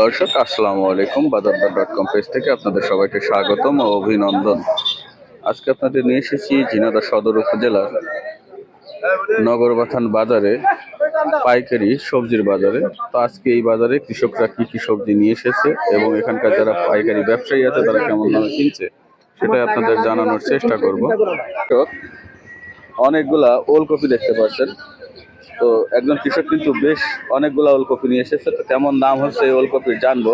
দর্শক, আসসালামু আলাইকুম। বাজারদার ডট কম পেজ থেকে আপনাদের সবাইকে স্বাগতম ও অভিনন্দন। আজকে আপনাদের নিয়ে এসেছি ঝিনাদা সদর উপজেলার নগরবাথান বাজারে পাইকারি সবজির বাজারে। তো আজকে এই বাজারে কৃষকরা কি কি সবজি নিয়ে এসেছে এবং এখানকার যারা পাইকারি ব্যবসায়ী আছে, তারা কেমন দামে কিনছে, সেটাই আপনাদের জানানোর চেষ্টা করব। অনেকগুলা ওলকপি দেখতে পাচ্ছেন। তো একজন কৃষক কিন্তু বেশ অনেকগুলা ওলকপি নিয়ে এসেছে তো কেমন দাম হচ্ছে এই ওলকপির জানব।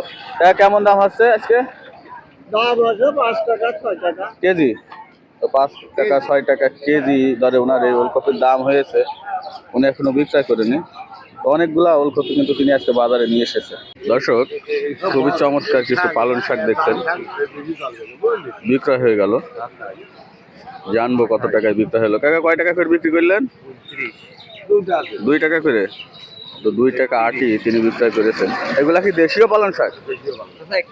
কেমন দাম হচ্ছে আজকে? কেজি? তো পাঁচ টাকা ছয় টাকা কেজি দরে ওনার এই ওলকপির দাম হয়েছে উনি এখনও বিক্রয় করেনি অনেকগুলা ওলকপি কিন্তু তিনি আজকে বাজারে নিয়ে এসেছে। দর্শক খুবই চমৎকার কিছু পালন শাক দেখছেন। বিক্রয় হয়ে গেল। জানব কত টাকায় বিক্রয় হলো। কাকা কয় টাকা ফের বিক্রি করলেন? দুই টাকা করে? তো দুই টাকা আটি তিনি বিক্রয় করেছেন এগুলা কি দেশীয় পালন শাক?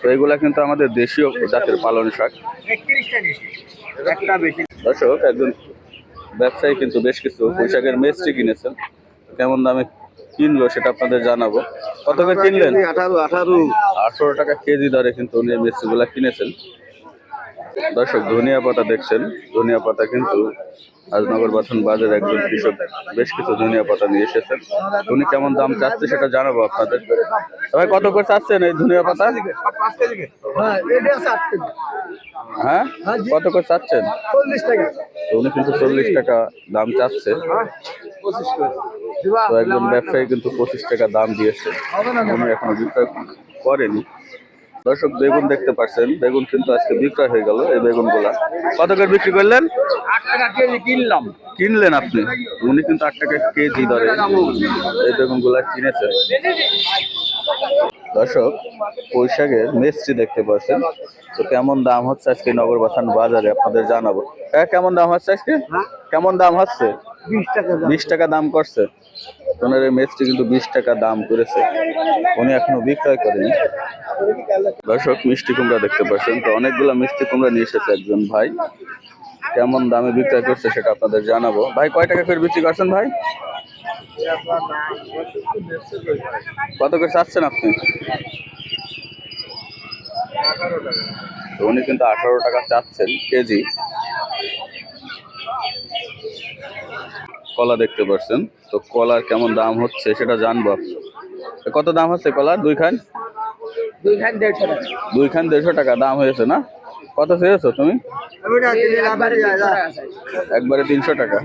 তো এগুলা কিন্তু আমাদের দেশীয় জাতের পালন শাক। একটা দর্শক একজন ব্যবসায়ী কিন্তু বেশ কিছু পোশাকের মেস্ট্রি কিনেছেন। কেমন দামে কিনলো সেটা আপনাদের জানাব। কত করে কিনলেন? আঠারো আঠারো। আঠারো টাকা কেজি দরে কিন্তু উনি মিষ্টিগুলা কিনেছেন। দর্শক ধনিয়া পাতা দেখছেন? ধনিয়া পাতা কিন্তু রাজনগর বাথন বাজার একজন কৃষক বেশ কিছু ধনিয়া পাতা নিয়ে এসেছেন। উনি কেমন দাম চাচ্ছে সেটা জানাব আপনাদের। ভাই কত করে চাচ্ছেন এই ধনিয়া পাতা? হ্যাঁ টাকা হ্যাঁ? কত করে চাচ্ছেন? চল্লিশ টাকা। উনি কিন্তু চল্লিশ টাকা দাম চাচ্ছে। তো একজন ব্যবসায়ী কিন্তু পঁচিশ টাকা দাম দিয়েছে। উনি এখনও বিক্রয় করেনি। দর্শক বেগুন দেখতে পাচ্ছেন বেগুন কিন্তু আজকে বিক্রয় হয়ে গেল এই বেগুনগুলা। কত করে বিক্রি করলেন? আট টাকা কেজি কিনলাম। কিনলেন আপনি? উনি কিন্তু আট টাকা কেজি দরে এই বেগুনগুলা কিনেছেন। দর্শক বৈশাখের মিষ্টি দেখতে পাচ্ছেন তো কেমন দাম হচ্ছে আজকে নগর বাথান বাজারে? আপনাদের জানাব। হ্যাঁ কেমন দাম হচ্ছে আজকে? কেমন দাম হচ্ছে? বিশ টাকা দাম। করছে। ওনার এই মেচটি কিন্তু বিশ টাকা দাম করেছে। উনি এখনও বিক্রয় করেনি। দর্শক, মিষ্টি কুমড়া দেখতে পাচ্ছেন তো, অনেকগুলো মিষ্টি কুমড়া নিয়ে এসেছে একজন ভাই। কেমন দামে বিক্রয় করছে সেটা আপনাদের জানাব। ভাই, কয় টাকা করে বিক্রি করছেন ভাই? কত করে চাচ্ছেন আপনি? উনি কিন্তু আঠারো টাকা চাচ্ছেন কেজি। কলা দেখতে পাচ্ছেন তো কলার কেমন দাম হচ্ছে সেটা জানব কত দাম হচ্ছে কলার? দুই খান? দুই খান দেড়শো টাকা। দুই খান দেড়শো টাকা দাম হয়েছে না? কত চেয়েছো তুমি। একবারে তিনশো টাকা।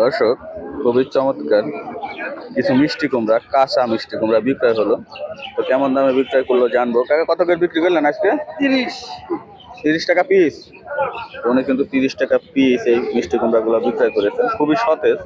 দর্শক খুবই চমৎকার। কিছু মিষ্টি কুমড়া কাঁচা মিষ্টি কুমড়া বিক্রয় হলো। তো কেমন দামে বিক্রয় করল জানব। কাকা কত করে বিক্রি করলেন আজকে? তিরিশ। তিরিশ টাকা পিস উনি কিন্তু তিরিশ টাকা পিস এই মিষ্টি কুমড়াগুলো বিক্রয় করেছেন। খুবই সতেজ।